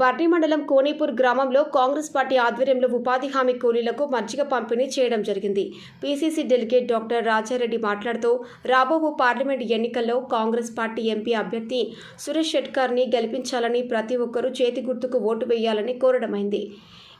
వర్ణి మండలం కోనేపూర్ గ్రామంలో కాంగ్రెస్ పార్టీ ఆధ్వర్యంలో ఉపాధి హామీ కూలీలకు మజ్జిగ పంపిణీ చేయడం జరిగింది. పీసీసీ డెలిగేట్ డాక్టర్ రాజారెడ్డి మాట్లాడుతూ రాబోవు పార్లమెంట్ ఎన్నికల్లో కాంగ్రెస్ పార్టీ ఎంపీ అభ్యర్థి సురేష్ షెట్కర్ని గెలిపించాలని ప్రతి ఒక్కరూ చేతి గుర్తుకు ఓటు వేయాలని కోరడమైంది.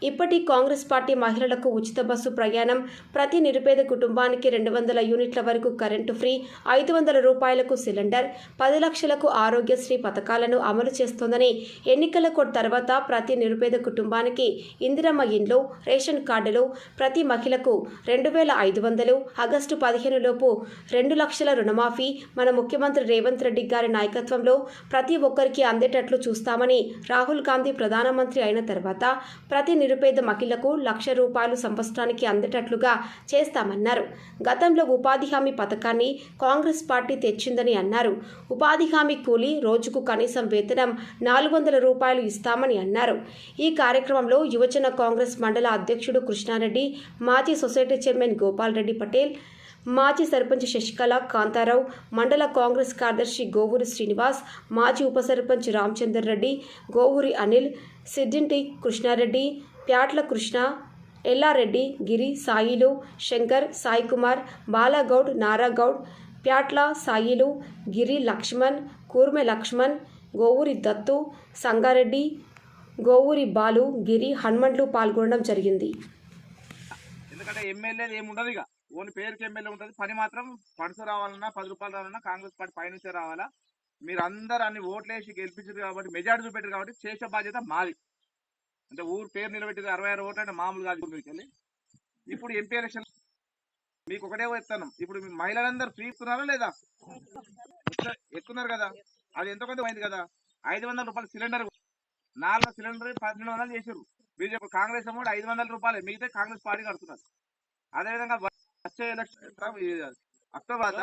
ఇప్పటి కాంగ్రెస్ పార్టీ మహిళలకు ఉచిత బస్సు ప్రయాణం ప్రతి నిరుపేద కుటుంబానికి రెండు వందల యూనిట్ల వరకు కరెంటు ఫ్రీ ఐదు వందల రూపాయలకు సిలిండర్ పది లక్షలకు ఆరోగ్యశ్రీ పథకాలను అమలు చేస్తోందని ఎన్నికల కోడ్ తర్వాత ప్రతి నిరుపేద కుటుంబానికి ఇందిరమ్మ ఇండ్లు రేషన్ కార్డులు ప్రతి మహిళకు రెండు వేల ఐదు వందలు ఆగస్టు పదిహేను లోపు రెండు లక్షల రుణమాఫీ మన ముఖ్యమంత్రి రేవంత్ రెడ్డి గారి నాయకత్వంలో ప్రతి ఒక్కరికి అందేటట్లు చూస్తామని రాహుల్ గాంధీ ప్రధానమంత్రి అయిన తర్వాత ప్రతి నిరుపేద మహిళకు లక్ష రూపాయలు సంవత్సరానికి అందేటట్లుగా చేస్తామన్నారు. గతంలో ఉపాధి హామీ పథకాన్ని కాంగ్రెస్ పార్టీ తెచ్చిందని అన్నారు. ఉపాధి హామీ కూలీ రోజుకు కనీసం వేతనం నాలుగు వందల రూపాయలు ఇస్తామని అన్నారు. ఈ కార్యక్రమంలో యువజన కాంగ్రెస్ మండల అధ్యక్షుడు కృష్ణారెడ్డి మాజీ సొసైటీ చైర్మన్ గోపాల్ రెడ్డి పటేల్ మాజీ సర్పంచ్ శశికళ కాంతారావు మండల కాంగ్రెస్ కార్యదర్శి గోవూరి శ్రీనివాస్ మాజీ ఉప సర్పంచ్ రామచందర్ రెడ్డి గోవూరి అనిల్ సిద్దింటి కృష్ణారెడ్డి ప్యాట్ల కృష్ణ ఎల్లారెడ్డి గిరి సాయిలు శంకర్ సాయి కుమార్ బాలాగౌడ్ నారాగౌడ్ ప్యాట్ల సాయిలు గిరి లక్ష్మణ్ కూర్మె లక్ష్మణ్ గోవూరి దత్తు సంగారెడ్డి గోవూరి బాలు గిరి హనుమంట్లు పాల్గొనడం జరిగింది. ఎందుకంటే ఎమ్మెల్యే ఏమి ఉండదు ఇక. ఓన్లీ పేరుకి ఎమ్మెల్యే ఉంటుంది. పని మాత్రం పడుతూ రావాలన్నా పది రూపాయలు రావాలన్నా కాంగ్రెస్ పార్టీ పైనుంచే రావాలా. మీరు అందరు అన్ని ఓట్లేసి గెలిపించారు కాబట్టి మెజార్టీ చూపెట్టారు కాబట్టి చేసే బాధ్యత మాది. అంటే ఊరు పేరు నిలబెట్టింది అరవై ఆరు ఓట్లు అంటే మామూలు కాదు మీకు వెళ్ళి ఇప్పుడు ఎంపీ ఎలక్షన్ మీకు ఒకటే చెప్తాను. ఇప్పుడు మీ మహిళలందరూ ఫ్రీ ఇస్తున్నారా లేదా? ఎక్కున్నారు కదా. అది ఎంతో కొంత అయింది కదా. ఐదు వందల రూపాయల సిలిండర్ నాలుగు సిలిండర్ పన్నెండు వందలు చేసారు బీజేపీ కాంగ్రెస్ అమౌంట్ ఐదు వందల రూపాయలు. మిగతా కాంగ్రెస్ పార్టీ కడుతున్నారు. అదేవిధంగా వచ్చే ఎలక్షన్ అక్టోబర్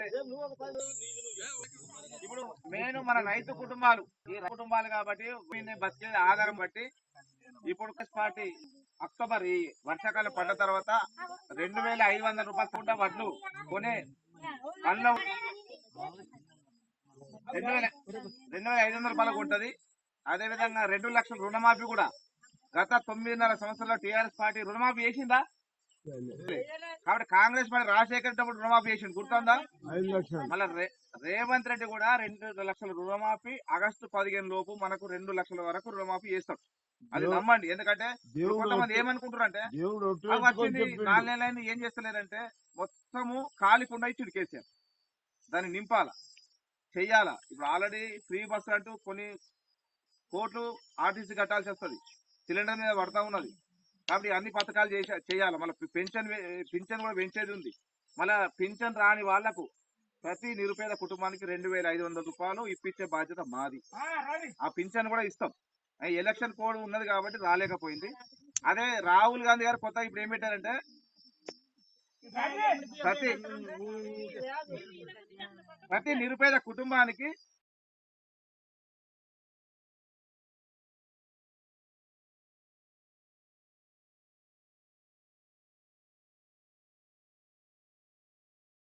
ఏది? ఇప్పుడు మెయిన్ మన రైతు కుటుంబాలు ఈ కుటుంబాలు కాబట్టి బతికే ఆధారం బట్టి ఇప్పుడు పార్టీ అక్టోబర్ ఈ వర్షాకాలం పడ్డ తర్వాత రెండు వేల ఐదు వందల రూపాయలు కూడా వడ్లు కొనే పనులు రెండు వేల రెండు వేల ఐదు వందల రూపాయలకు ఉంటది అదే విధంగా రెండు లక్షల రుణమాఫీ కూడా గత తొమ్మిదిన్నర సంవత్సరాల్లో టీఆర్ఎస్ పార్టీ రుణమాఫీ చేసిందా? కాబట్టి కాంగ్రెస్ పార్టీ రాజశేఖర్ రెడ్డి రుణమాఫీ చేసింది గుర్తుందా? మళ్ళీ రేవంత్ రెడ్డి కూడా రెండు లక్షల రుణమాఫీ ఆగస్టు పదిహేను లోపు మనకు రెండు లక్షల వరకు రుణమాఫీ చేస్తాడు. అది నమ్మండి. ఎందుకంటే కొంతమంది ఏమనుకుంటారు అంటే దేవుడు అవి వచ్చింది నాలుగు నెలలైంది ఏం చేస్తలేరంటే మొత్తము కాలికుండా ఇచ్చి కేసీఆర్. దాన్ని నింపాల? చెయ్యాలా? ఇప్పుడు ఆల్రెడీ ఫ్రీ బస్ అంటూ కొన్ని కోట్లు ఆర్టీసీ కట్టాల్సి వస్తుంది. సిలిండర్ మీద పడతా ఉన్నది. కాబట్టి అన్ని పథకాలు చేసే చేయాలి. మళ్ళీ పెన్షన్ పింఛన్ కూడా పెంచేది ఉంది. మళ్ళీ పింఛన్ రాని వాళ్ళకు ప్రతి నిరుపేద కుటుంబానికి రెండు వేల ఐదు వందల రూపాయలు ఇప్పించే బాధ్యత మాది. ఆ పింఛన్ కూడా ఇస్తాం. ఎలక్షన్ కోడ్ ఉన్నది కాబట్టి రాలేకపోయింది. అదే రాహుల్ గాంధీ గారు కొత్త ఇప్పుడు ఏం పెట్టారంటే ప్రతి ప్రతి నిరుపేద కుటుంబానికి